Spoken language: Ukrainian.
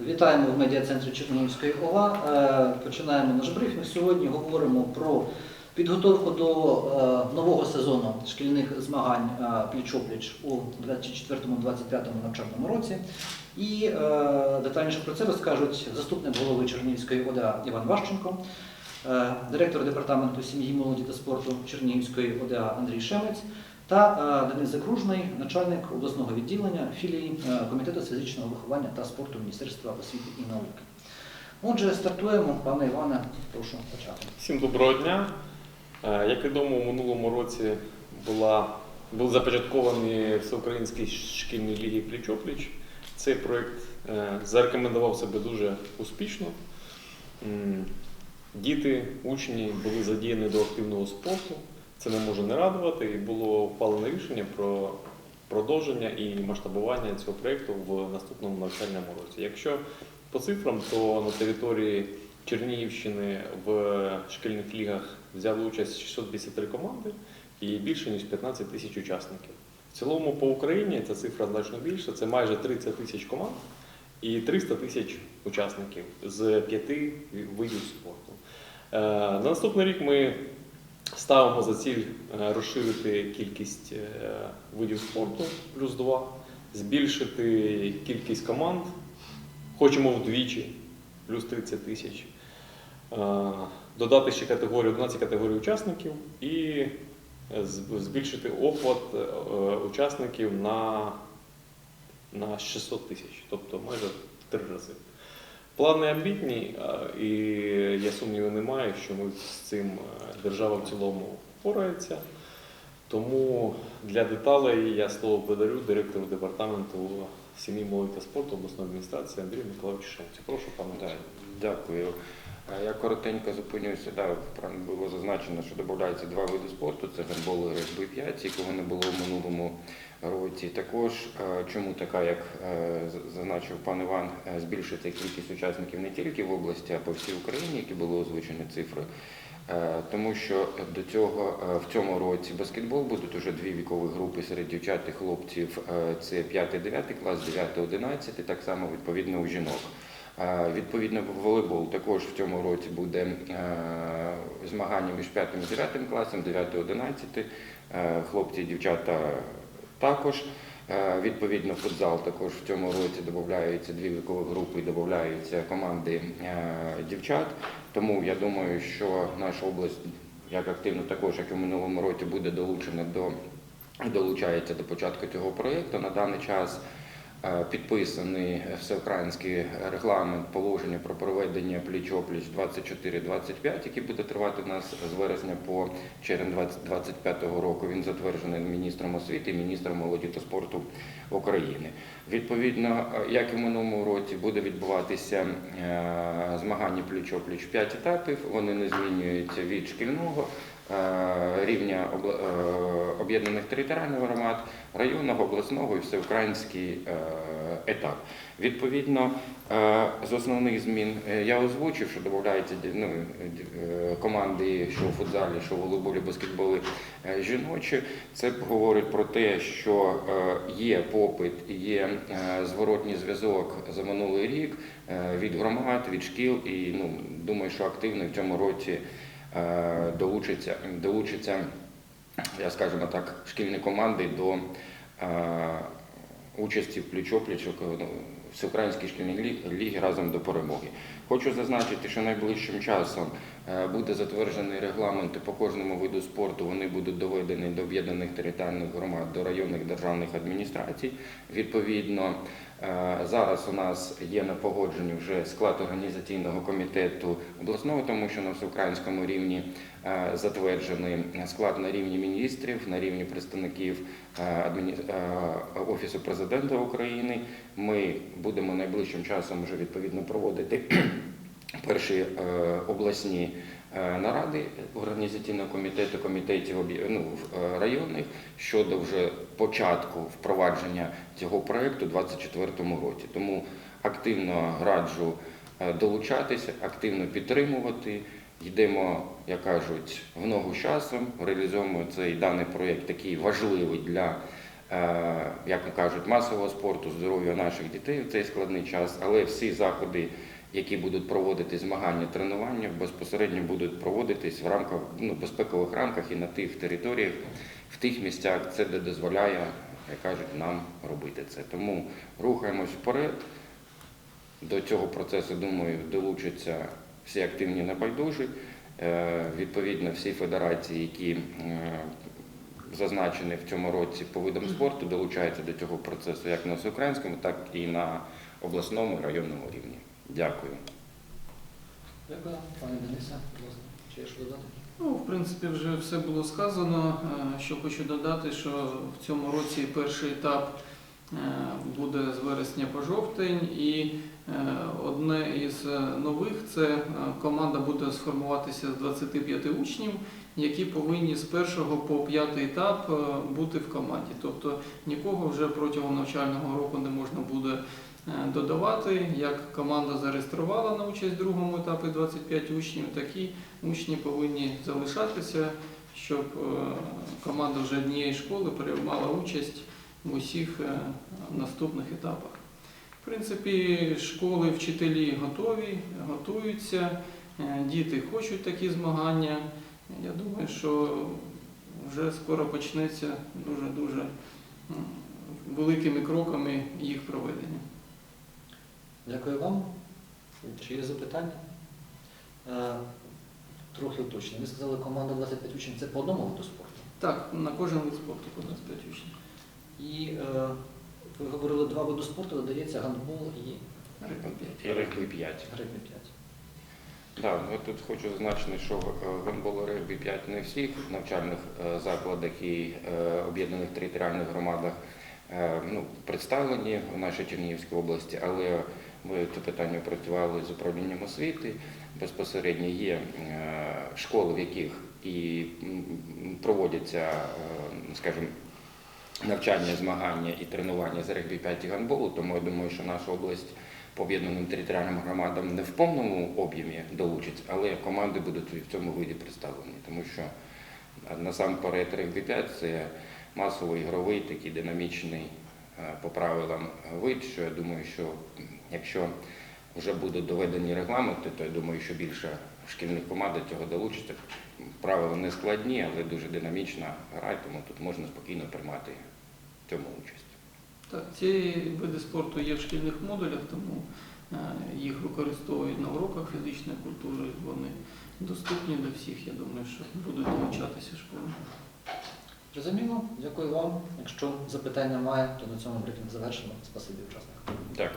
Вітаємо в медіа-центрі Чернігівської ОВА. Е, Починаємо наш брифінг. Сьогодні говоримо про підготовку до е, нового сезону шкільних змагань е, пліч-опліч у 24-25 навчальному році. І детальніше про це розкажуть заступник голови Чернігівської ОДА Іван Ващенко, директор департаменту сім'ї, молоді та спорту Чернігівської ОДА Андрій Шемець та е, Денис Закружний, начальник обласного відділення філії е, Комітету з фізичного виховання та спорту Міністерства освіти і науки. Отже, стартуємо. Пане Іване, прошу почати. Всім доброго дня. Е, Як відомо, у минулому році була, були започатковані всеукраїнські шкільні ліги пліч-опліч. Цей проєкт зарекомендував себе дуже успішно. Діти, учні були задіяні до активного спорту. Це не може не радувати. І було ухвалене рішення про продовження і масштабування цього проєкту в наступному навчальному році. Якщо по цифрам, то на території Чернігівщини в шкільних лігах взяли участь 653 команди і більше ніж 15 тисяч учасників. В цілому по Україні ця цифра значно більша. Це майже 30 тисяч команд і 300 тисяч учасників з п'яти видів спорту. Е, На наступний рік ми ставимо за ціль е, розширити кількість е, видів спорту плюс 2, збільшити кількість команд. Хочемо вдвічі, плюс 30 тисяч. Е, Додати ще категорію, 11 категорій учасників і збільшити охват учасників на, на 600 тисяч, тобто майже в три рази. Плани амбітні, і я сумніву не маю, що ми з цим е, держава в цілому впорається. Тому для деталей я слово подарю директору департаменту сім'ї, молоді та спорту обласної адміністрації Андрію Миколаївичу Шенцю. Прошу, пане Да, Дякую. Я коротенько зупинюся. Да, було зазначено, що додаються два види спорту: це гандбол і регбі 5, якого не було в минулому році. Також е, чому така, як е, зазначив пан Іван, е, збільшити кількість учасників не тільки в області, а по всій Україні, які були озвучені цифри. Е, Тому що до цього е, в цьому році баскетбол будуть уже дві вікові групи серед дівчат і хлопців. Е, Це 5-9 клас, 9-11, так само відповідно у жінок. Відповідно, волейбол також в цьому році буде змагання між 5 і 9 класом, 9 11 е, хлопці і дівчата також. Е, Відповідно, футзал також в цьому році додаються дві вікові групи, додаються команди е, дівчат. Тому я думаю, що наша область як активно також, як і в минулому році, буде долучена до долучається до початку цього проєкту. На даний час підписаний всеукраїнський регламент положення про проведення пліч-опліч 24-25, який буде тривати у нас з вересня по червень 2025 року. Він затверджений міністром освіти міністром молоді та спорту України. Відповідно, е, як і в минулому році, буде відбуватися е, змагання пліч-опліч 5 етапів. Вони не змінюються від шкільного е, рівня обла- е, об'єднаних територіальних громад, районного, обласного і всеукраїнський е, етап. Відповідно, е, з основних змін е, я озвучив, що додаються ну, е, команди, що у футзалі, що у волейболі, баскетболі е, жіночі. Це говорить про те, що е, є попит є е, зворотній зв'язок за минулий рік е, від громад, від шкіл, і ну, думаю, що активно в цьому році е, долучиться, долучиться, я скажімо так, шкільні команди до е, участі в пліч-опліч ну, Всеукраїнській шкільній лі- лігі разом до перемоги. Хочу зазначити, що найближчим часом е, буде затверджений регламент по кожному виду спорту. Вони будуть доведені до об'єднаних територіальних громад, до районних державних адміністрацій. Відповідно, е, зараз у нас є на погодженні вже склад організаційного комітету обласного, тому що на всеукраїнському рівні е, затверджений склад на рівні міністрів, на рівні представників е, е, Офісу президента України. Ми будемо найближчим часом вже відповідно проводити перші е, обласні е, наради організаційного комітету, комітетів ну, е, районних щодо вже початку впровадження цього проекту у 2024 році. Тому активно раджу долучатися, активно підтримувати. Йдемо, як кажуть, в ногу з часом, реалізуємо цей даний проєкт, такий важливий для як кажуть, масового спорту, здоров'я наших дітей в цей складний час, але всі заходи, які будуть проводити змагання, тренування, безпосередньо будуть проводитись в рамках ну, безпекових рамках і на тих територіях, в тих місцях, це де дозволяє, як кажуть, нам робити це. Тому рухаємось вперед. До цього процесу, думаю, долучаться всі активні небайдужі. Е, Відповідно, всі федерації, які е, зазначені в цьому році по видам спорту, долучаються до цього процесу як на всеукраїнському, так і на обласному і районному рівні. Дякую. Дякую, пане Денисе, чи є що додати? Ну, в принципі, вже все було сказано. Е, Що хочу додати, що в цьому році перший етап е, буде з вересня по жовтень, і е, одне із нових це команда буде сформуватися з 25 учнів, які повинні з першого по п'ятий етап бути в команді. Тобто нікого вже протягом навчального року не можна буде додавати. Як команда зареєструвала на участь в другому етапі 25 учнів, такі учні повинні залишатися, щоб е, команда вже однієї школи приймала участь в усіх е, наступних етапах. В принципі, школи, вчителі готові, готуються, е, діти хочуть такі змагання. Я думаю, що вже скоро почнеться дуже-дуже великими кроками їх проведення. Дякую вам. Чи є запитання? Е, Трохи уточнення. Ви сказали, команда 25 учнів це по одному виду спорту. Так, на кожен вид спорту по 25 учнів. І е, ви говорили два види спорту, додається гандбол і регбі 5. регбі 5. Так, ну, тут хочу зазначити, що е, гандбол і регбі 5 не всіх навчальних закладах і об'єднаних територіальних громадах ну, представлені в нашій Чернігівській області, але ми це питання опрацювали з управлінням освіти. Безпосередньо є е, школи, в яких і проводяться, е, скажімо, навчання, змагання і тренування з регбі 5 і гандболу, тому я думаю, що наша область по об'єднаним територіальним громадам не в повному об'ємі долучиться, але команди будуть в цьому виді представлені, тому що насамперед регбі 5 це масовий ігровий, такий динамічний е, по правилам вид, що я думаю, що якщо вже будуть доведені регламенти, то я думаю, що більше шкільних команд до цього долучиться. Правила не складні, але дуже динамічна гра, тому тут можна спокійно приймати в цьому участь. Так, ці види спорту є в шкільних модулях, тому е, їх використовують на уроках фізичної культури. Вони доступні до всіх. Я думаю, що будуть навчатися школи. Зрозуміло, дякую вам. Якщо запитань немає, то на цьому брифінг завершено. Спасибі учасникам. Дякую.